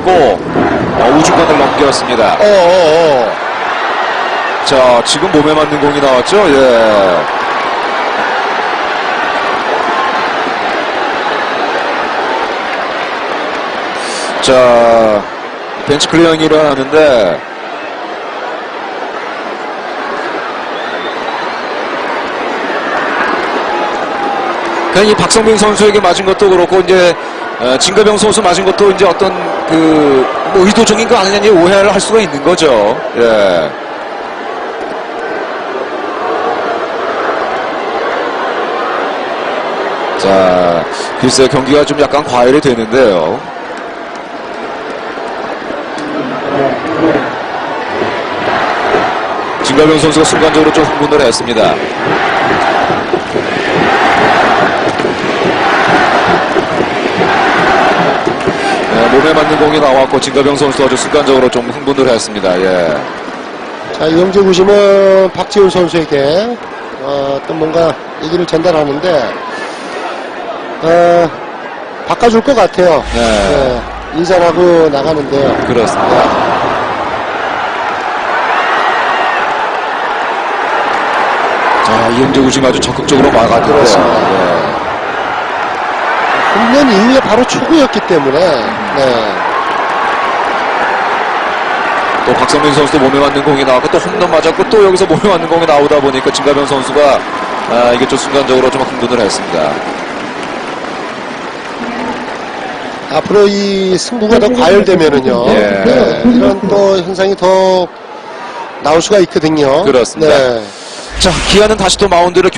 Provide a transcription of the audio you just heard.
고 어, 우주권을 넘겼습니다. 어, 어, 어. 자, 지금 몸에 맞는 공이 나왔죠? 예. 자, 벤치 클리어링이 일어나는데, 그냥 이 박성빈 선수에게 맞은 것도 그렇고, 이제, 어, 진가병 선수 맞은 것도 이제 어떤 그, 뭐 의도적인 거 아니냐 오해를 할 수가 있는 거죠. 예. 자, 글쎄 경기가 좀 약간 과열이 되는데요. 진가병 선수가 순간적으로 좀 흥분을 했습니다. 몸에 맞는 공이 나왔고 진가병 선수도 아주 순간적으로 좀 흥분을 했습니다. 예. 자, 이영재 구심은 박지훈 선수에게 어, 떤 뭔가 얘기를 전달하는데 어, 바꿔줄 것 같아요. 네. 네, 인사를 하고 나가는데요. 그렇습니다. 자, 이영재 우심 아주 적극적으로 막아들었습니다. 예. 이후에 바로 초구였기 때문에 네. 또 박성민 선수도 몸에 맞는 공이 나왔고 또 홈런 맞았고 또 여기서 몸에 맞는 공이 나오다 보니까 진가병 선수가 아, 이게 좀 순간적으로 좀 흥분을 했습니다. 앞으로 이 승부가 더 과열되면은요. 예. 네, 이런 또 현상이 더 나올 수가 있거든요. 그렇습니다. 네. 자, 기아는 다시 또 마운드를